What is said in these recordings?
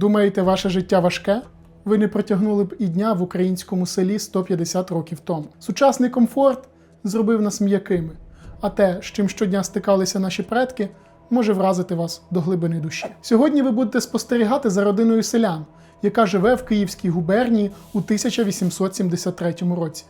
Думаєте, ваше життя важке? Ви не протягнули б і дня в українському селі 150 років тому. Сучасний комфорт зробив нас м'якими, а те, з чим щодня стикалися наші предки, може вразити вас до глибини душі. Сьогодні ви будете спостерігати за родиною селян, яка живе в Київській губернії у 1873 році.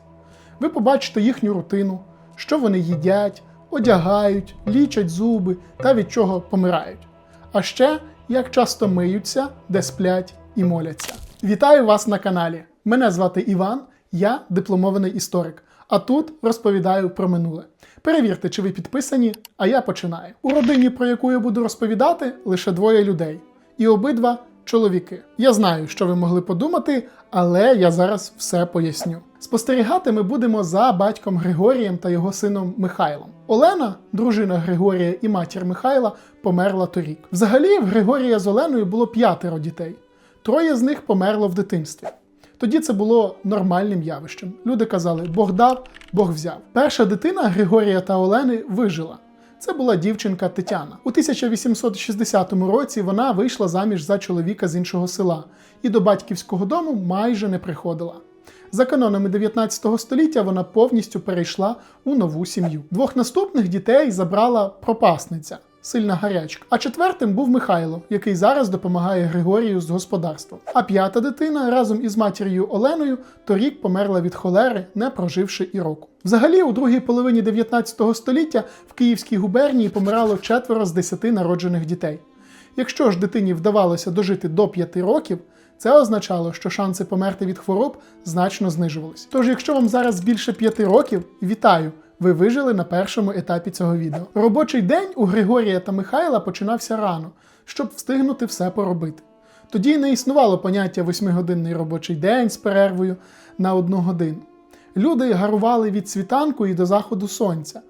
Ви побачите їхню рутину, що вони їдять, одягають, лічать зуби та від чого помирають. А ще як часто миються, де сплять і моляться. Вітаю вас на каналі! Мене звати Іван, я дипломований історик. А тут розповідаю про минуле. Перевірте, чи ви підписані, а я починаю. У родині, про яку я буду розповідати, лише двоє людей, і обидва чоловіки. Я знаю, що ви могли подумати, але я зараз все поясню. Спостерігати ми будемо за батьком Григорієм та його сином Михайлом. Олена, дружина Григорія і матір Михайла, померла торік. Взагалі, в Григорія з Оленою було п'ятеро дітей. Троє з них померло в дитинстві. Тоді це було нормальним явищем. Люди казали: Бог дав, Бог взяв. Перша дитина Григорія та Олени вижила. Це була дівчинка Тетяна. У 1860 році вона вийшла заміж за чоловіка з іншого села і до батьківського дому майже не приходила. За канонами 19 століття вона повністю перейшла у нову сім'ю. Двох наступних дітей забрала пропасниця, сильна гарячка. А четвертим був Михайло, який зараз допомагає Григорію з господарством. А п'ята дитина разом із матір'ю Оленою торік померла від холери, не проживши і року. Взагалі, у другій половині 19 століття в Київській губернії помирало четверо з десяти народжених дітей. Якщо ж дитині вдавалося дожити до 5 років, це означало, що шанси померти від хвороб значно знижувалися. Тож, якщо вам зараз більше 5 років, вітаю! Ви вижили на першому етапі цього відео. Робочий день у Григорія та Михайла починався рано, щоб встигнути все поробити. Тоді не існувало поняття восьмигодинний робочий день з перервою на одну годину. Люди гарували від світанку і до заходу сонця.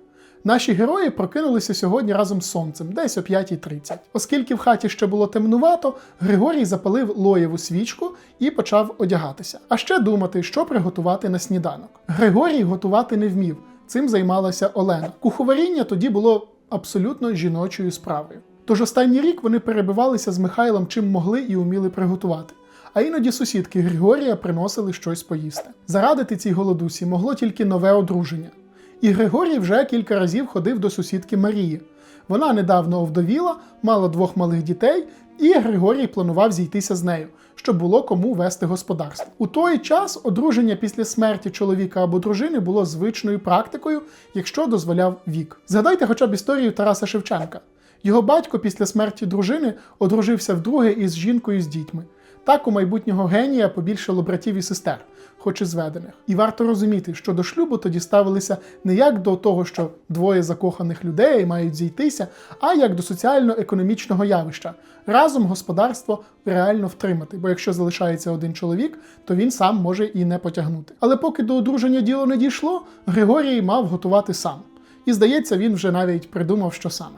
Наші герої прокинулися сьогодні разом з сонцем, десь о 5.30. Оскільки в хаті ще було темнувато, Григорій запалив лоєву свічку і почав одягатися. А ще думати, що приготувати на сніданок. Григорій готувати не вмів. Цим займалася Олена. Куховаріння тоді було абсолютно жіночою справою. Тож останній рік вони перебивалися з Михайлом чим могли і уміли приготувати. А іноді сусідки Григорія приносили щось поїсти. Зарадити цій голодусі могло тільки нове одруження. І Григорій вже кілька разів ходив до сусідки Марії. Вона недавно овдовіла, мала двох малих дітей, і Григорій планував зійтися з нею, щоб було кому вести господарство. У той час одруження після смерті чоловіка або дружини було звичною практикою, якщо дозволяв вік. Згадайте хоча б історію Тараса Шевченка. Його батько після смерті дружини одружився вдруге із жінкою з дітьми. Так у майбутнього генія побільшало братів і сестер, хоч і зведених. І варто розуміти, що до шлюбу тоді ставилися не як до того, що двоє закоханих людей мають зійтися, а як до соціально-економічного явища. Разом господарство реально втримати, бо якщо залишається один чоловік, то він сам може і не потягнути. Але поки до одруження діло не дійшло, Григорій мав готувати сам. І здається, він вже навіть придумав, що саме.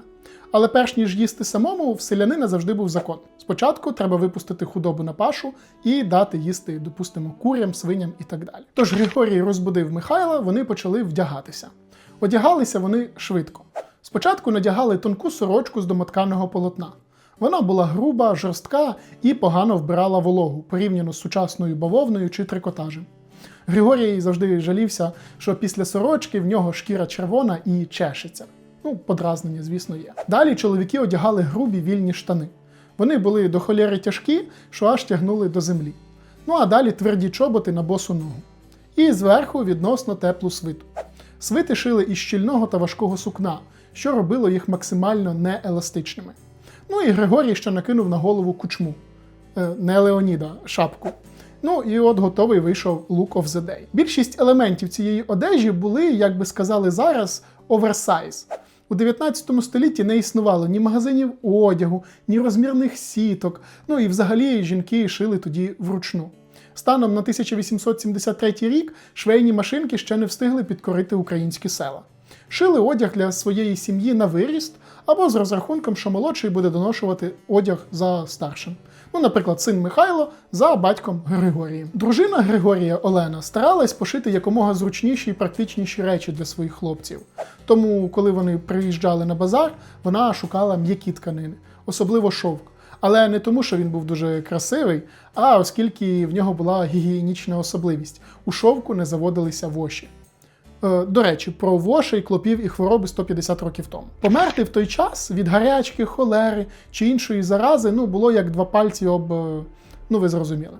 Але перш ніж їсти самому, в селянина завжди був закон. Спочатку треба випустити худобу на пашу і дати їсти, допустимо, курям, свиням і так далі. Тож Григорій розбудив Михайла, вони почали вдягатися. Одягалися вони швидко. Спочатку надягали тонку сорочку з домотканого полотна. Вона була груба, жорстка і погано вбирала вологу порівняно з сучасною бавовною чи трикотажем. Григорій завжди жалівся, що після сорочки в нього шкіра червона і чешеться. Ну, подразнення, звісно, є. Далі чоловіки одягали грубі вільні штани. Вони були до холєри тяжкі, що аж тягнули до землі. Ну а далі тверді чоботи на босу ногу. І зверху відносно теплу свиту. Свити шили із щільного та важкого сукна, що робило їх максимально нееластичними. Ну і Григорій ще накинув на голову кучму, Е, не Леоніда, шапку. Ну і от готовий вийшов Look of the Day. Більшість елементів цієї одежі були, як би сказали зараз, оверсайз. У 19 столітті не існувало ні магазинів одягу, ні розмірних сіток. Ну і взагалі жінки шили тоді вручну. Станом на 1873 рік швейні машинки ще не встигли підкорити українські села. Шили одяг для своєї сім'ї на виріст або з розрахунком, що молодший буде доношувати одяг за старшим. Ну, наприклад, син Михайло за батьком Григорієм. Дружина Григорія Олена старалась пошити якомога зручніші і практичніші речі для своїх хлопців. Тому, коли вони приїжджали на базар, вона шукала м'які тканини, особливо шовк. Але не тому, що він був дуже красивий, а оскільки в нього була гігієнічна особливість. У шовку не заводилися воші. Е, До речі, про вошей, клопів і хвороби 150 років тому. Померти в той час від гарячки, холери чи іншої зарази ну, було як два пальці об. е, Ну, ви зрозуміли.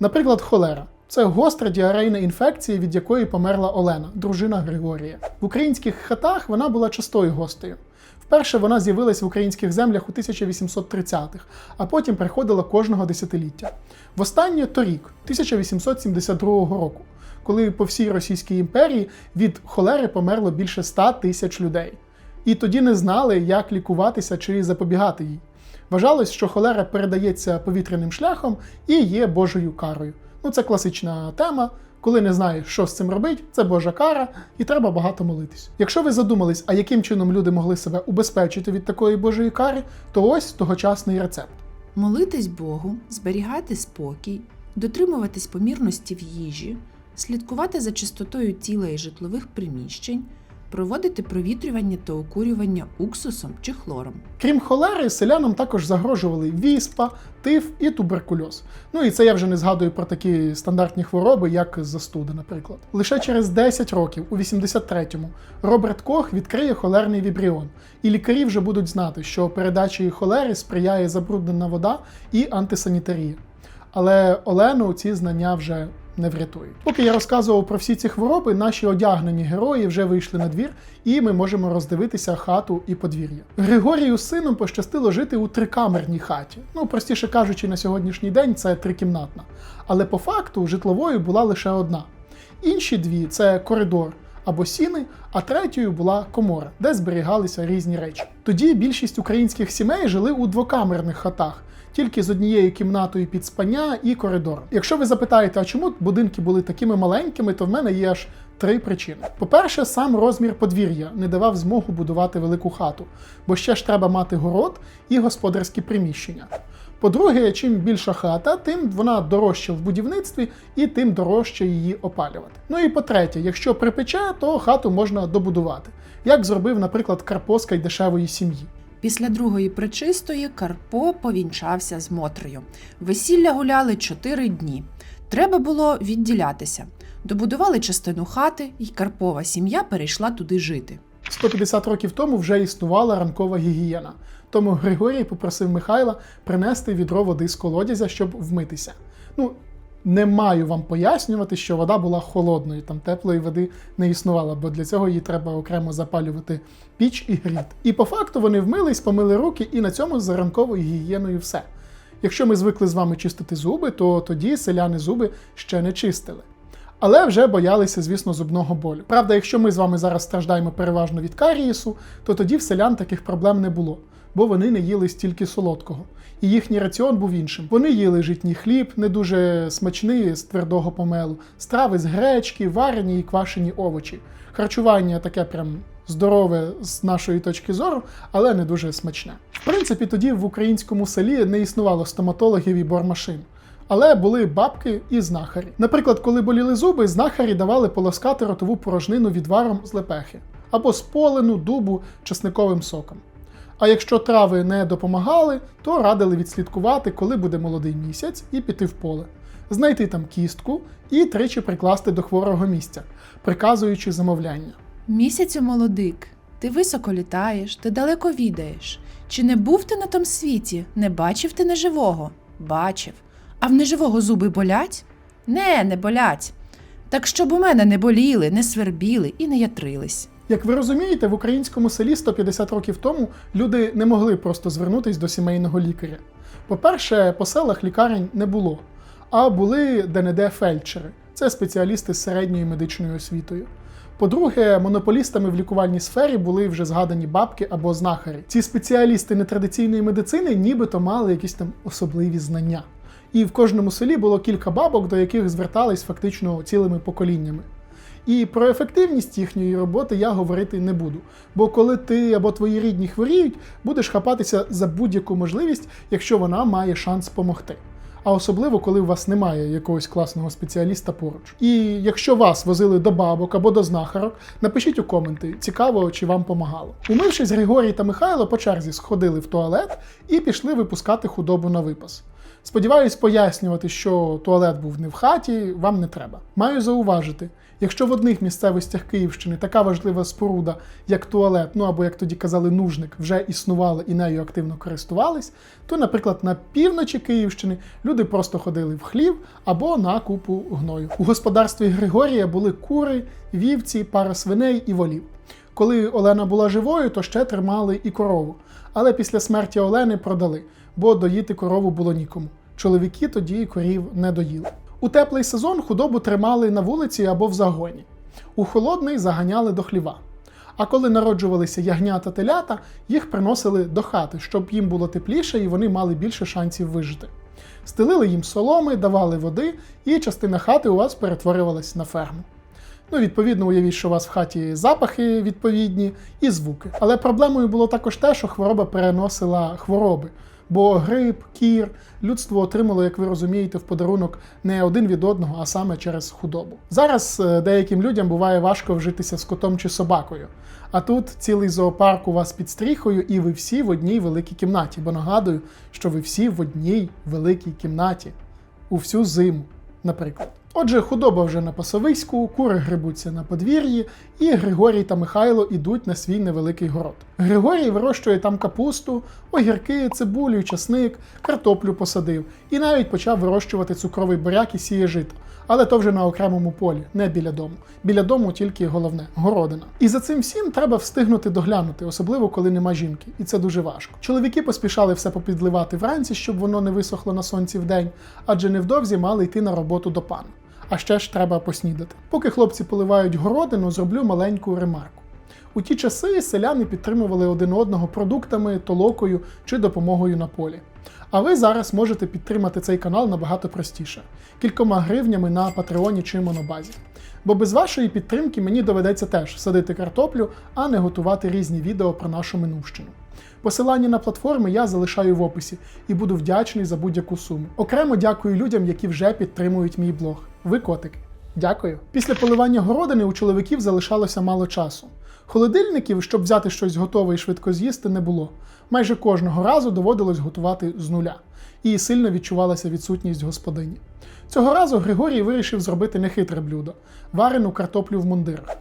Наприклад, холера. Це гостра діарейна інфекція, від якої померла Олена, дружина Григорія. В українських хатах вона була частою гостею. Вперше вона з'явилась в українських землях у 1830-х, а потім приходила кожного десятиліття. Востаннє торік, 1872 року, коли по всій Російській імперії від холери померло більше 100 тисяч людей. І тоді не знали, як лікуватися чи запобігати їй. Вважалось, що холера передається повітряним шляхом і є Божою карою. Ну, це класична тема. Коли не знаєш, що з цим робити, це Божа кара, і треба багато молитись. Якщо ви задумались, а яким чином люди могли себе убезпечити від такої Божої кари, то ось тогочасний рецепт. Молитись Богу, зберігати спокій, дотримуватись помірності в їжі, слідкувати за чистотою тіла і житлових приміщень, проводити провітрювання та окурювання уксусом чи хлором. Крім холери, селянам також загрожували віспа, тиф і туберкульоз. Ну і це я вже не згадую про такі стандартні хвороби, як застуда, наприклад. Лише через 10 років, у 83-му, Роберт Кох відкриє холерний вібріон, і лікарі вже будуть знати, що передачі холери сприяє забруднена вода і антисанітарія. Але Олену ці знання вже не врятують. Поки я розказував про всі ці хвороби, наші одягнені герої вже вийшли на двір, і ми можемо роздивитися хату і подвір'я. Григорію з сином пощастило жити у трикамерній хаті. Ну, простіше кажучи, на сьогоднішній день це трикімнатна. Але по факту житловою була лише одна. Інші дві це коридор або сіни, а третьою була комора, де зберігалися різні речі. Тоді більшість українських сімей жили у двокамерних хатах. Тільки з однією кімнатою під спання і коридором. Якщо ви запитаєте, а чому будинки були такими маленькими, то в мене є аж три причини. По-перше, сам розмір подвір'я не давав змогу будувати велику хату, бо ще ж треба мати город і господарські приміщення. По-друге, чим більша хата, тим вона дорожча в будівництві і тим дорожче її опалювати. Ну і по-третє, якщо припече, то хату можна добудувати, як зробив, наприклад, Карпо з Кайдашевої сім'ї. Після другої причистої Карпо повінчався з Мотрою. Весілля гуляли чотири дні. Треба було відділятися. Добудували частину хати, і Карпова сім'я перейшла туди жити. 150 років тому вже існувала ранкова гігієна. Тому Григорій попросив Михайла принести відро води з колодязя, щоб вмитися. Ну, не маю вам пояснювати, що вода була холодною, там теплої води не існувало, бо для цього її треба окремо запалювати піч і гріт. І по факту вони вмились, помили руки, і на цьому з ранковою гігієною все. Якщо ми звикли з вами чистити зуби, то тоді селяни зуби ще не чистили. Але вже боялися, звісно, зубного болю. Правда, якщо ми з вами зараз страждаємо переважно від карієсу, то тоді в селян таких проблем не було, бо вони не їли стільки солодкого. І їхній раціон був іншим. Вони їли житній хліб, не дуже смачний з твердого помелу, страви з гречки, варені і квашені овочі. Харчування таке прям здорове з нашої точки зору, але не дуже смачне. В принципі, тоді в українському селі не існувало стоматологів і бормашин. Але були бабки і знахарі. Наприклад, коли боліли зуби, знахарі давали полоскати ротову порожнину відваром з лепехи або з полену, дубу, чесниковим соком. А якщо трави не допомагали, то радили відслідкувати, коли буде молодий місяць, і піти в поле, знайти там кістку і тричі прикласти до хворого місця, приказуючи замовляння. Місяцю молодик, ти високо літаєш, ти далеко відаєш. Чи не був ти на том світі, не бачив ти неживого? Бачив. А в неживого зуби болять? Не, не болять. Так щоб у мене не боліли, не свербіли і не ятрились. Як ви розумієте, в українському селі 150 років тому люди не могли просто звернутися до сімейного лікаря. По-перше, по селах лікарень не було, а були де-не-де фельдшери це спеціалісти з середньою медичною освітою. По-друге, монополістами в лікувальній сфері були вже згадані бабки або знахарі. Ці спеціалісти нетрадиційної медицини нібито мали якісь там особливі знання. І в кожному селі було кілька бабок, до яких звертались фактично цілими поколіннями. І про ефективність їхньої роботи я говорити не буду. Бо коли ти або твої рідні хворіють, будеш хапатися за будь-яку можливість, якщо вона має шанс помогти. а особливо, коли у вас немає якогось класного спеціаліста поруч. І якщо вас возили до бабок або до знахарок, напишіть у коменти, цікаво, чи вам помагало. Умившись, Григорій та Михайло по черзі сходили в туалет і пішли випускати худобу на випас. Сподіваюсь, пояснювати, що туалет був не в хаті, вам не треба. Маю зауважити, якщо в одних місцевостях Київщини така важлива споруда, як туалет, ну або як тоді казали, нужник, вже існувала і нею активно користувались, то, наприклад, на півночі Київщини люди просто ходили в хлів або на купу гною. У господарстві Григорія були кури, вівці, пара свиней і волів. Коли Олена була живою, то ще тримали і корову. Але після смерті Олени продали, бо доїти корову було нікому. Чоловіки тоді корів не доїли. У теплий сезон худобу тримали на вулиці або в загоні. У холодний заганяли до хліва. А коли народжувалися ягня та телята, їх приносили до хати, щоб їм було тепліше і вони мали більше шансів вижити. Стелили їм соломи, давали води, і частина хати у вас перетворювалась на ферму. Ну, відповідно, уявіть, що у вас в хаті запахи відповідні і звуки. Але проблемою було також те, що хвороба переносила хвороби. Бо грип, кір, людство отримало, як ви розумієте, в подарунок не один від одного, а саме через худобу. Зараз е, деяким людям буває важко вжитися з котом чи собакою. А тут цілий зоопарк у вас під стріхою, і ви всі в одній великій кімнаті. Бо нагадую, що ви всі в одній великій кімнаті у всю зиму, наприклад. Отже, худоба вже на пасовиську, кури грибуться на подвір'ї, і Григорій та Михайло ідуть на свій невеликий город. Григорій вирощує там капусту, огірки, цибулю, часник, картоплю посадив і навіть почав вирощувати цукровий буряк і сіє жито. Але то вже на окремому полі, не біля дому. Біля дому тільки головне городина. І за цим всім треба встигнути доглянути, особливо коли нема жінки, і це дуже важко. Чоловіки поспішали все попідливати вранці, щоб воно не висохло на сонці вдень, адже невдовзі мали йти на роботу до пана. А ще ж треба поснідати. Поки хлопці поливають городину, зроблю маленьку ремарку. У ті часи селяни підтримували один одного продуктами, толокою чи допомогою на полі. А ви зараз можете підтримати цей канал набагато простіше кількома гривнями на Патреоні чи Монобазі. Бо без вашої підтримки мені доведеться теж садити картоплю, а не готувати різні відео про нашу минувщину. Посилання на платформи я залишаю в описі і буду вдячний за будь-яку суму. Окремо дякую людям, які вже підтримують мій блог. Ви котики. Дякую. Після поливання городини у чоловіків залишалося мало часу. Холодильників, щоб взяти щось готове і швидко з'їсти, не було. Майже кожного разу доводилось готувати з нуля, і сильно відчувалася відсутність господині. Цього разу Григорій вирішив зробити нехитре блюдо варену картоплю в мундирах.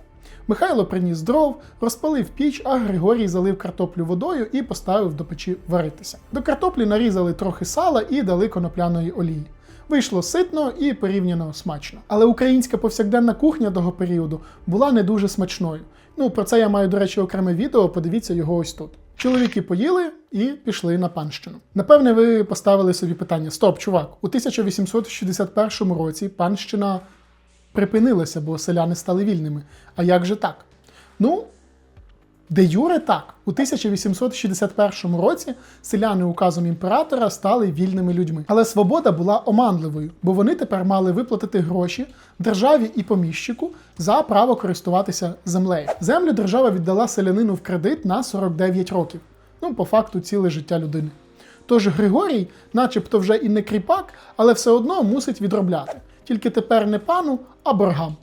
Михайло приніс дров, розпалив піч, а Григорій залив картоплю водою і поставив до печі варитися. До картоплі нарізали трохи сала і дали конопляної олії. Вийшло ситно і порівняно смачно. Але українська повсякденна кухня того періоду була не дуже смачною. Ну, про це я маю, до речі, окреме відео, подивіться його ось тут. Чоловіки поїли і пішли на панщину. Напевне, ви поставили собі питання: Стоп, чувак, у 1861 році панщина припинилася, бо селяни стали вільними. А як же так? Ну, де Юре так, у 1861 році селяни указом імператора стали вільними людьми. Але свобода була оманливою, бо вони тепер мали виплатити гроші державі і поміщику за право користуватися землею. Землю держава віддала селянину в кредит на 49 років. Ну, по факту, ціле життя людини. Тож Григорій, начебто вже і не кріпак, але все одно мусить відробляти. Тільки тепер не пану, а боргам.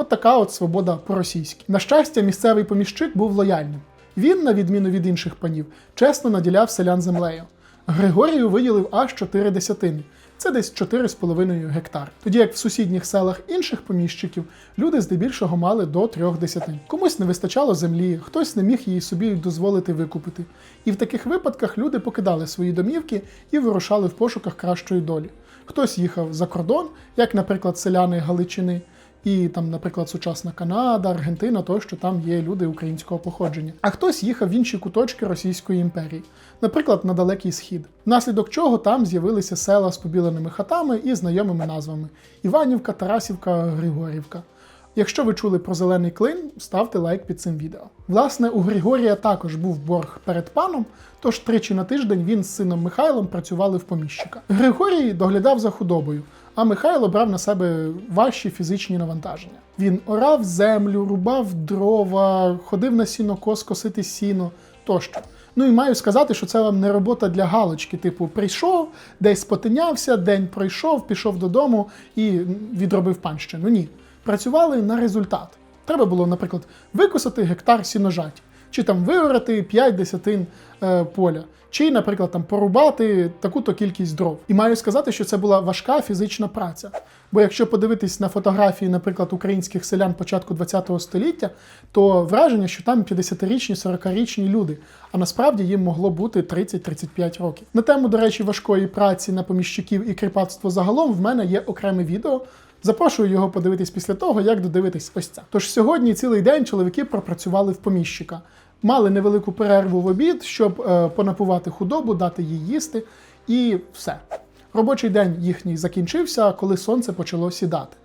От така от свобода по-російськи. На щастя, місцевий поміщик був лояльним. Він, на відміну від інших панів, чесно наділяв селян землею. Григорію виділив аж 4 десятини. Це десь 4,5 гектар. Тоді як в сусідніх селах інших поміщиків люди здебільшого мали до 3 десятин. Комусь не вистачало землі, хтось не міг її собі дозволити викупити. І в таких випадках люди покидали свої домівки і вирушали в пошуках кращої долі. Хтось їхав за кордон, як, наприклад, селяни Галичини. І там, наприклад, сучасна Канада, Аргентина, тощо там є люди українського походження. А хтось їхав в інші куточки Російської імперії, наприклад, на Далекий Схід, внаслідок чого там з'явилися села з побіленими хатами і знайомими назвами: Іванівка, Тарасівка, Григорівка. Якщо ви чули про зелений клин, ставте лайк під цим відео. Власне, у Григорія також був борг перед паном, тож тричі на тиждень він з сином Михайлом працювали в поміщика. Григорій доглядав за худобою, а Михайло брав на себе важчі фізичні навантаження. Він орав землю, рубав дрова, ходив на сінокос косити сіно тощо. Ну і маю сказати, що це вам не робота для галочки. Типу, прийшов, десь спотинявся, день пройшов, пішов додому і відробив панщину. Ні. Працювали на результат. Треба було, наприклад, викосати гектар сіножаті, чи там виорати 5 десятин е, поля, чи, наприклад, там порубати таку-то кількість дров. І маю сказати, що це була важка фізична праця. Бо якщо подивитись на фотографії, наприклад, українських селян початку ХХ століття, то враження, що там 50-річні, 40-річні люди, а насправді їм могло бути 30-35 років. На тему, до речі, важкої праці на поміщиків і кріпацтво загалом в мене є окреме відео. Запрошую його подивитись після того, як додивитись ось це. Тож сьогодні цілий день чоловіки пропрацювали в поміщика. Мали невелику перерву в обід, щоб е, понапувати худобу, дати їй їсти, і все. Робочий день їхній закінчився, коли сонце почало сідати.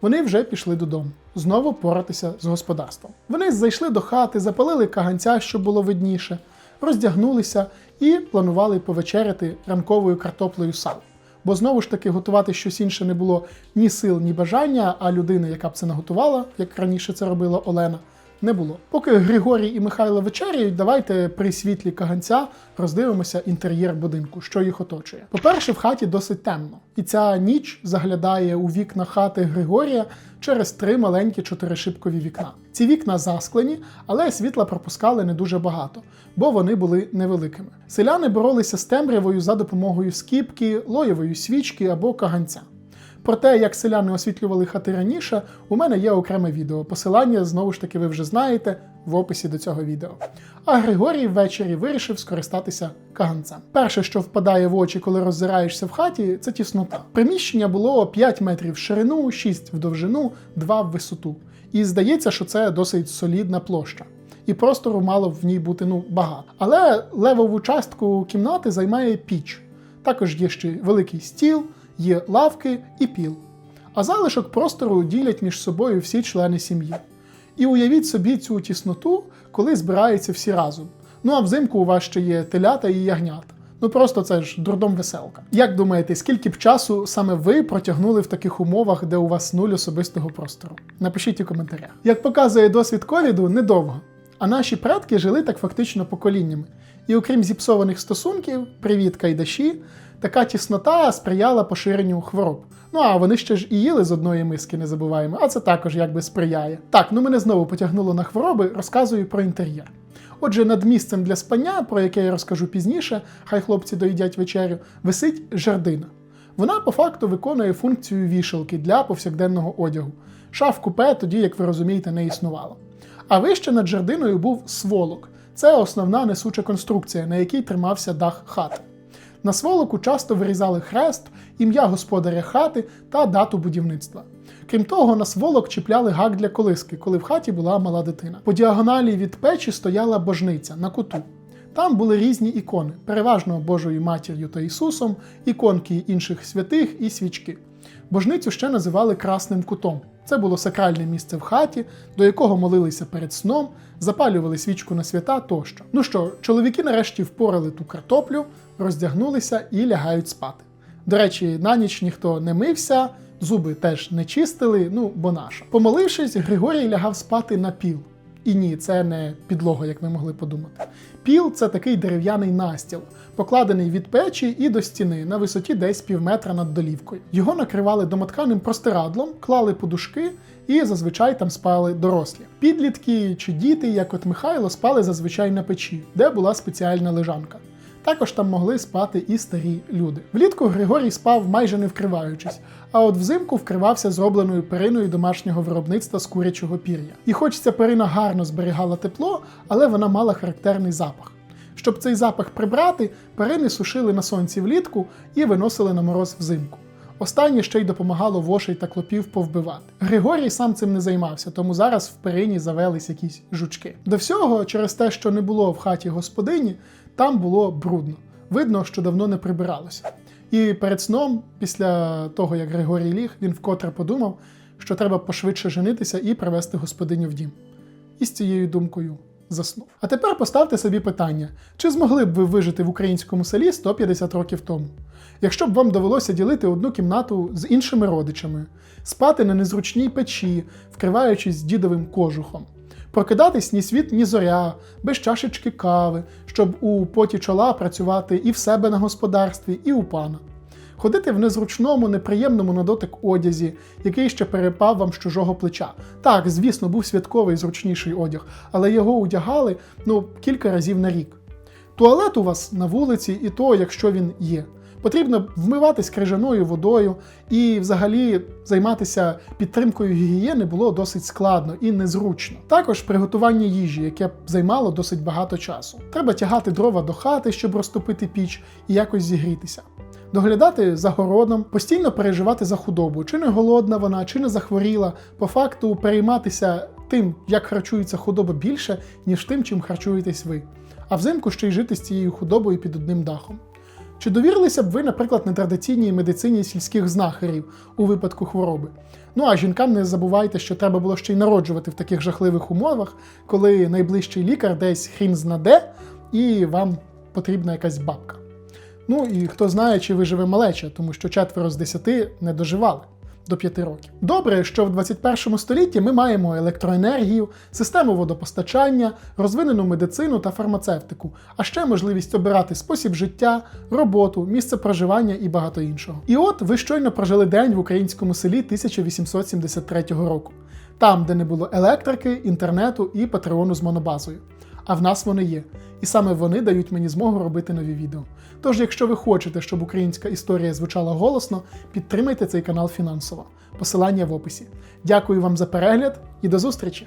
Вони вже пішли додому, знову поратися з господарством. Вони зайшли до хати, запалили каганця, щоб було видніше, роздягнулися і планували повечеряти ранковою картоплею сал. Бо знову ж таки готувати щось інше не було ні сил, ні бажання, а людини, яка б це наготувала, як раніше це робила Олена, не було. Поки Григорій і Михайло вечеряють, давайте при світлі каганця роздивимося інтер'єр будинку, що їх оточує. По-перше, в хаті досить темно, і ця ніч заглядає у вікна хати Григорія через три маленькі чотиришибкові вікна. Ці вікна засклені, але світла пропускали не дуже багато, бо вони були невеликими. Селяни боролися з темрявою за допомогою скіпки, лоєвої свічки або каганця. Про те, як селяни освітлювали хати раніше, у мене є окреме відео. Посилання знову ж таки ви вже знаєте в описі до цього відео. А Григорій ввечері вирішив скористатися каганцем. Перше, що впадає в очі, коли роззираєшся в хаті, це тіснота. Приміщення було 5 метрів в ширину, 6 в довжину, 2 в висоту. І здається, що це досить солідна площа. І простору мало в ній бути ну багато. Але левову частку кімнати займає піч. Також є ще великий стіл, є лавки і піл. А залишок простору ділять між собою всі члени сім'ї. І уявіть собі цю тісноту, коли збираються всі разом. Ну а взимку у вас ще є телята і ягнята. Ну просто це ж дурдом веселка. Як думаєте, скільки б часу саме ви протягнули в таких умовах, де у вас нуль особистого простору? Напишіть у коментарях. Як показує досвід ковіду, недовго. А наші предки жили так фактично поколіннями. І окрім зіпсованих стосунків, привіт кайдаші, така тіснота сприяла поширенню хвороб. Ну а вони ще ж і їли з одної миски, не забуваємо, а це також якби сприяє. Так, ну мене знову потягнуло на хвороби, розказую про інтер'єр. Отже, над місцем для спання, про яке я розкажу пізніше, хай хлопці доїдять вечерю, висить жердина. Вона по факту виконує функцію вішалки для повсякденного одягу. Шаф купе тоді, як ви розумієте, не існувало. А вище над жердиною був сволок. Це основна несуча конструкція, на якій тримався дах хати. На сволоку часто вирізали хрест, ім'я господаря хати та дату будівництва. Крім того, на сволок чіпляли гак для колиски, коли в хаті була мала дитина. По діагоналі від печі стояла божниця на куту. Там були різні ікони, переважно Божою матір'ю та Ісусом, іконки інших святих і свічки. Божницю ще називали красним кутом. Це було сакральне місце в хаті, до якого молилися перед сном, запалювали свічку на свята тощо. Ну що, чоловіки нарешті впорали ту картоплю, роздягнулися і лягають спати. До речі, на ніч ніхто не мився, зуби теж не чистили, ну бо наша. Помолившись, Григорій лягав спати на піл. І ні, це не підлога, як ви могли подумати. Піл це такий дерев'яний настіл, покладений від печі і до стіни на висоті десь пів метра над долівкою. Його накривали домотканим простирадлом, клали подушки і зазвичай там спали дорослі. Підлітки чи діти, як от Михайло, спали зазвичай на печі, де була спеціальна лежанка. Також там могли спати і старі люди. Влітку Григорій спав майже не вкриваючись, а от взимку вкривався зробленою периною домашнього виробництва з курячого пір'я. І хоч ця перина гарно зберігала тепло, але вона мала характерний запах. Щоб цей запах прибрати, перини сушили на сонці влітку і виносили на мороз взимку. Останнє ще й допомагало вошей та клопів повбивати. Григорій сам цим не займався, тому зараз в перині завелись якісь жучки. До всього, через те, що не було в хаті господині, там було брудно. Видно, що давно не прибиралося. І перед сном, після того як Григорій ліг, він вкотре подумав, що треба пошвидше женитися і привезти господиню в дім. І з цією думкою заснув. А тепер поставте собі питання: чи змогли б ви вижити в українському селі 150 років тому? Якщо б вам довелося ділити одну кімнату з іншими родичами, спати на незручній печі, вкриваючись дідовим кожухом, Прокидатись ні світ, ні зоря, без чашечки кави, щоб у поті чола працювати і в себе на господарстві, і у пана. Ходити в незручному, неприємному на дотик одязі, який ще перепав вам з чужого плеча. Так, звісно, був святковий зручніший одяг, але його одягали ну, кілька разів на рік. Туалет у вас на вулиці, і то, якщо він є. Потрібно вмиватись крижаною водою, і взагалі займатися підтримкою гігієни було досить складно і незручно. Також приготування їжі, яке займало досить багато часу. Треба тягати дрова до хати, щоб розтопити піч і якось зігрітися. Доглядати за городом, постійно переживати за худобу, чи не голодна вона, чи не захворіла, по факту перейматися тим, як харчується худоба більше, ніж тим, чим харчуєтесь ви. А взимку ще й жити з цією худобою під одним дахом. Чи довірилися б ви, наприклад, нетрадиційній медицині сільських знахарів у випадку хвороби? Ну а жінкам не забувайте, що треба було ще й народжувати в таких жахливих умовах, коли найближчий лікар десь хрін знаде, і вам потрібна якась бабка. Ну і хто знає, чи виживе малеча, тому що четверо з десяти не доживали до 5 років. Добре, що в 21 столітті ми маємо електроенергію, систему водопостачання, розвинену медицину та фармацевтику, а ще можливість обирати спосіб життя, роботу, місце проживання і багато іншого. І от ви щойно прожили день в українському селі 1873 року, там, де не було електрики, інтернету і патреону з монобазою. А в нас вони є. І саме вони дають мені змогу робити нові відео. Тож, якщо ви хочете, щоб українська історія звучала голосно, підтримайте цей канал фінансово. Посилання в описі. Дякую вам за перегляд і до зустрічі!